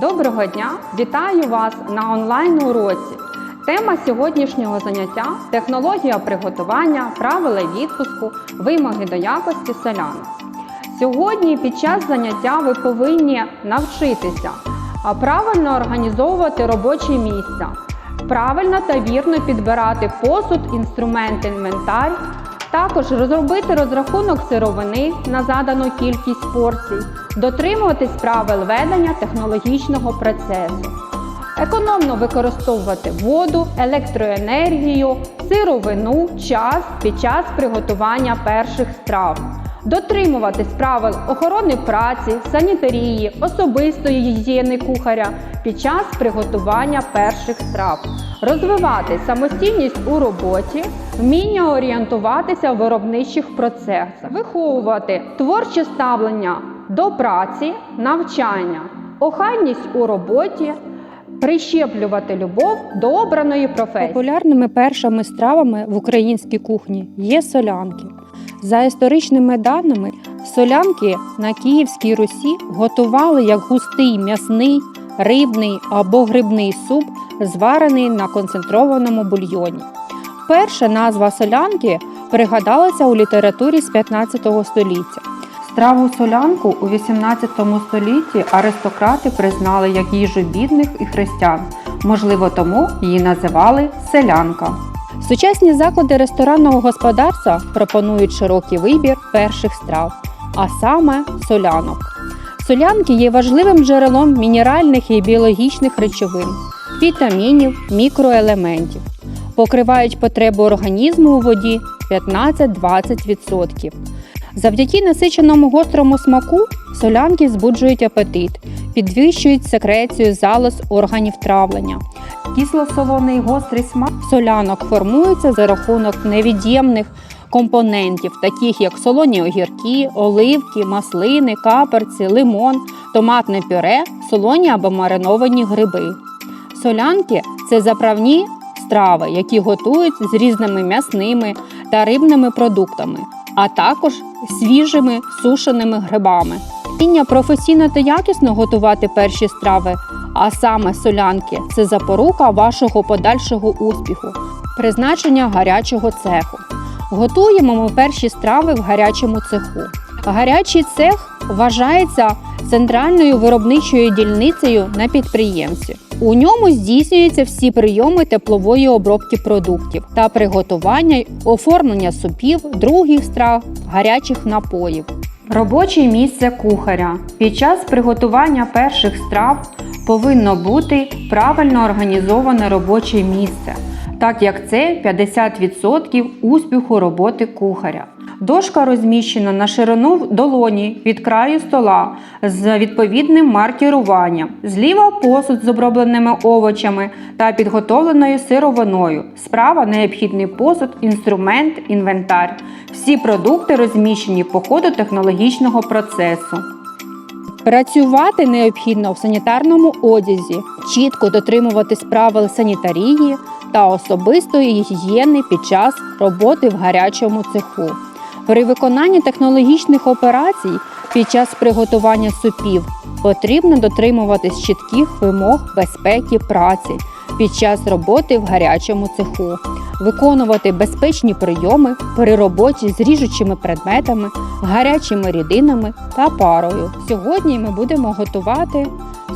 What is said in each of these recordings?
Доброго дня! Вітаю вас на онлайн уроці. Тема сьогоднішнього заняття технологія приготування, правила відпуску, вимоги до якості солянок. Сьогодні під час заняття ви повинні навчитися правильно організовувати робочі місця, правильно та вірно підбирати посуд, інструмент, інвентар, також розробити розрахунок сировини на задану кількість порцій, дотримуватись правил ведення технологічного процесу, економно використовувати воду, електроенергію, сировину, час під час приготування перших страв. Дотримуватись правил охорони праці, санітарії, особистої гігієни кухаря під час приготування перших страв, розвивати самостійність у роботі, вміння орієнтуватися в виробничих процесах, виховувати творче ставлення до праці, навчання, охайність у роботі, прищеплювати любов до обраної професії. Популярними першими стравами в українській кухні є солянки. За історичними даними, солянки на Київській Русі готували як густий м'ясний, рибний або грибний суп, зварений на концентрованому бульйоні. Перша назва солянки пригадалася у літературі з 15 століття. Страву солянку у 18 столітті аристократи признали як їжу бідних і християн. Можливо, тому її називали селянка. Сучасні заклади ресторанного господарства пропонують широкий вибір перших страв, а саме солянок. Солянки є важливим джерелом мінеральних і біологічних речовин, вітамінів, мікроелементів. Покривають потребу організму у воді 15-20%. Завдяки насиченому гострому смаку солянки збуджують апетит, підвищують секрецію залоз органів травлення. Кисло-солоний гострий смак солянок формується за рахунок невід'ємних компонентів, таких як солоні огірки, оливки, маслини, каперці, лимон, томатне пюре, солоні або мариновані гриби. Солянки це заправні страви, які готують з різними м'ясними та рибними продуктами, а також свіжими сушеними грибами. Вміння професійно та якісно готувати перші страви, а саме солянки це запорука вашого подальшого успіху, призначення гарячого цеху. Готуємо ми перші страви в гарячому цеху. Гарячий цех вважається центральною виробничою дільницею на підприємстві. У ньому здійснюються всі прийоми теплової обробки продуктів та приготування й оформлення супів, других страв, гарячих напоїв. Робоче місце кухаря. Під час приготування перших страв повинно бути правильно організоване робоче місце, так як це 50% успіху роботи кухаря. Дошка розміщена на ширину долоні від краю стола з відповідним маркіруванням. Зліва посуд з обробленими овочами та підготовленою сировиною. Справа необхідний посуд, інструмент, інвентар. Всі продукти розміщені по ходу технологічного процесу. Працювати необхідно в санітарному одязі, чітко дотримуватись правил санітарії та особистої гігієни під час роботи в гарячому цеху. При виконанні технологічних операцій під час приготування супів потрібно дотримуватись чітких вимог безпеки праці під час роботи в гарячому цеху, виконувати безпечні прийоми при роботі з ріжучими предметами, гарячими рідинами та парою. Сьогодні ми будемо готувати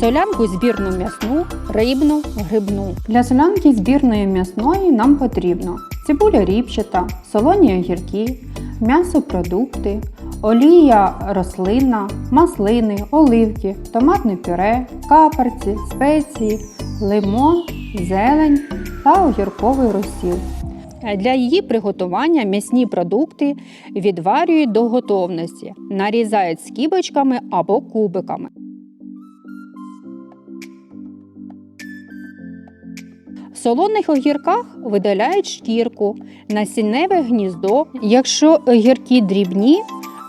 солянку збірну м'ясну, рибну, грибну. Для солянки збірної м'ясної нам потрібно цибуля ріпчата, солоні огірки, м'ясопродукти, олія рослинна, маслини, оливки, томатне пюре, каперці, спеції, лимон, зелень та огірковий розсіл. Для її приготування м'ясні продукти відварюють до готовності, нарізають скибочками або кубиками. Солоних огірках видаляють шкірку, насінневе гніздо. Якщо огірки дрібні,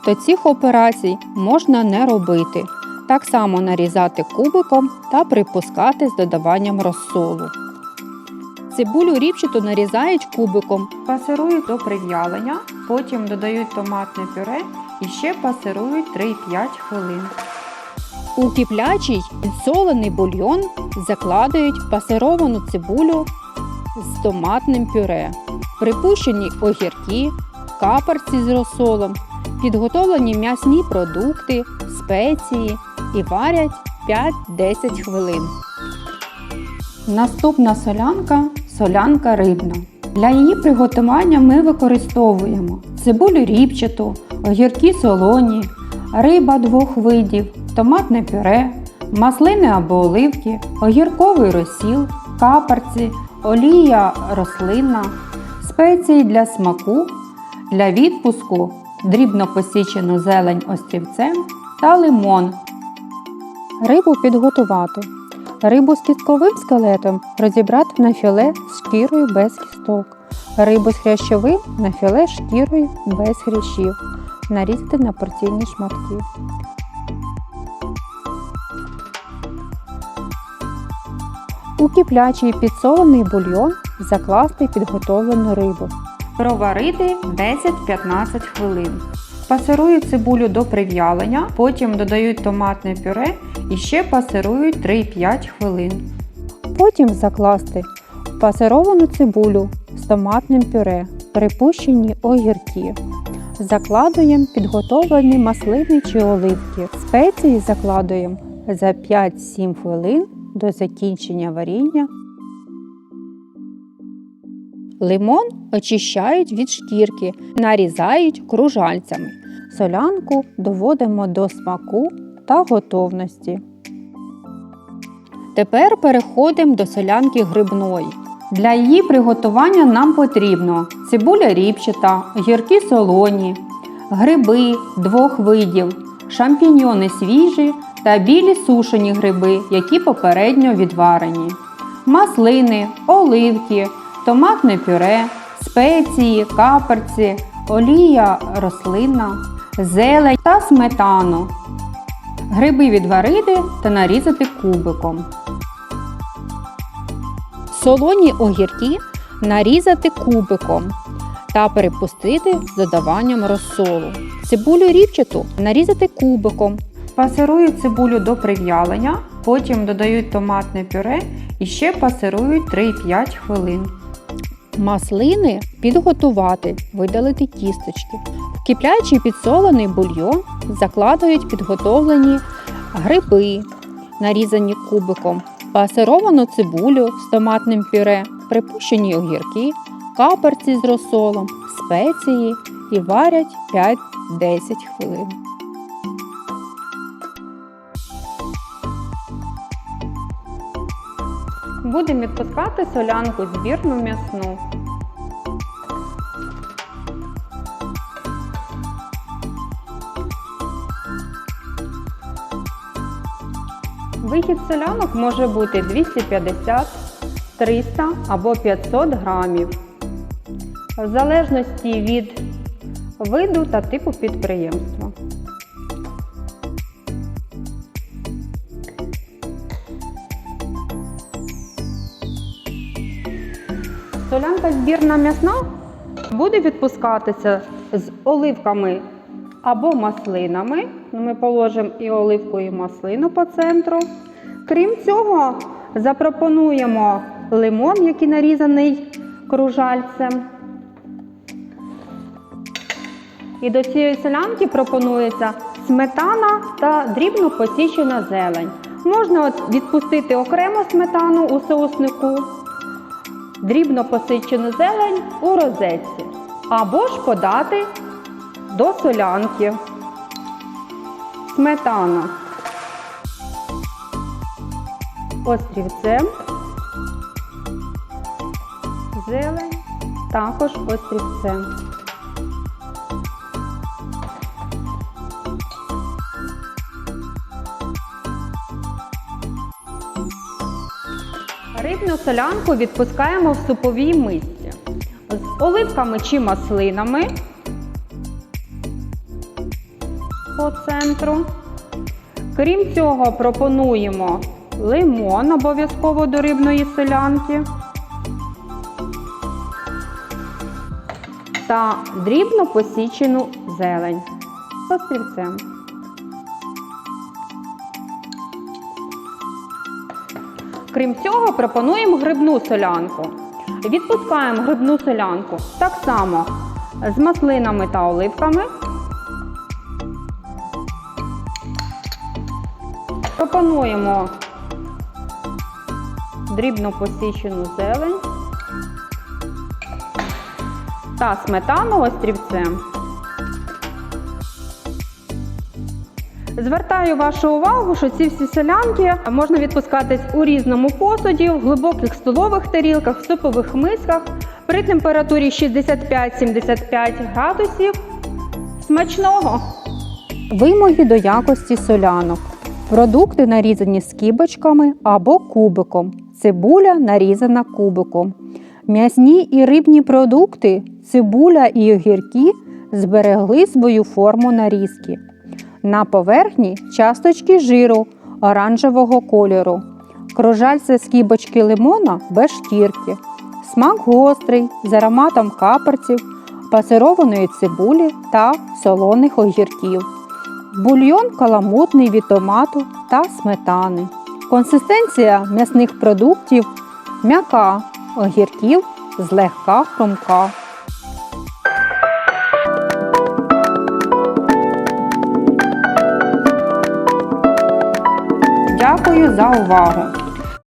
то цих операцій можна не робити. Так само нарізати кубиком та припускати з додаванням розсолу. Цибулю ріпчату нарізають кубиком, пасирують до прив'ялення, потім додають томатне пюре і ще пасирують 3-5 хвилин. У киплячий підсолений бульйон закладають пасировану цибулю з томатним пюре, припущені огірки, каперці з розсолом, підготовлені м'ясні продукти, спеції і варять 5-10 хвилин. Наступна солянка солянка рибна. Для її приготування ми використовуємо цибулю ріпчату, огірки солоні, риба двох видів, томатне пюре, маслини або оливки, огірковий розсіл, каперці, олія рослинна, спеції для смаку, для відпуску, дрібно посічену зелень острівцем та лимон. Рибу підготувати. Рибу з кістковим скелетом розібрати на філе з шкірою без кісток. Рибу з хрящовим на філе з шкірою без хрящів. Нарізати на порційні шматки. У киплячий підсолений бульйон закласти підготовлену рибу. Проварити 10-15 хвилин. Пасирують цибулю до прив'ялення, потім додають томатне пюре і ще пасирують 3-5 хвилин. Потім закласти пасировану цибулю з томатним пюре, припущені огірки. Закладуємо підготовлені маслини чи оливки. Спеції закладуємо за 5-7 хвилин до закінчення варіння. Лимон очищають від шкірки, нарізають кружальцями. Солянку доводимо до смаку та готовності. Тепер переходимо до солянки грибної. Для її приготування нам потрібно цибуля ріпчата, огірки солоні, гриби двох видів, шампіньйони свіжі та білі сушені гриби, які попередньо відварені, маслини, оливки, томатне пюре, спеції, каперці, олія рослинна, зелень та сметану. Гриби відварити та нарізати кубиком. Солоні огірки нарізати кубиком та перепустити з додаванням розсолу. Цибулю рівчату нарізати кубиком. Пасирують цибулю до прив'ялення, потім додають томатне пюре і ще пасирують 3-5 хвилин. Маслини підготувати, видалити кісточки. В киплячий підсолений бульйон закладають підготовлені гриби, нарізані кубиком, пасировану цибулю з томатним пюре, припущені огірки, каперці з розсолом, спеції і варять 5-10 хвилин. Будемо відпускати солянку збірну м'ясну. Вихід солянок може бути 250, 300 або 500 грамів. В залежності від виду та типу підприємства. Солянка збірна м'ясна буде відпускатися з оливками або маслинами. Ну, Ми положимо і оливку, і маслину по центру. Крім цього, запропонуємо лимон, який нарізаний кружальцем. І до цієї солянки пропонується сметана та дрібно посічена зелень. Можна відпустити окремо сметану у соуснику, дрібно посичену зелень у розетці. Або ж подати до солянки. Сметана острівцем, зелень також острівцем. Рибну солянку відпускаємо в суповій мисці з оливками чи маслинами по центру. Крім цього, пропонуємо лимон обов'язково до рибної солянки та дрібно посічену зелень з острівцем. Крім цього, пропонуємо грибну солянку. Відпускаємо грибну солянку так само з маслинами та оливками. Пропонуємо дрібно посічену зелень та сметану острівцем. Звертаю вашу увагу, що ці всі солянки можна відпускатись у різному посуді, в глибоких столових тарілках, в супових мисках при температурі 65-75 градусів. Смачного! Вимоги до якості солянок. Продукти нарізані скибочками або кубиком. Цибуля нарізана кубиком. М'ясні і рибні продукти, цибуля і огірки зберегли свою форму нарізки. На поверхні часточки жиру оранжевого кольору. Кружальце скибочки лимона без шкірки. Смак гострий з ароматом каперців, пасированої цибулі та солоних огірків. Бульйон каламутний від томату та сметани. Консистенція м'ясних продуктів м'яка, огірків злегка хрумка. Дякую за увагу!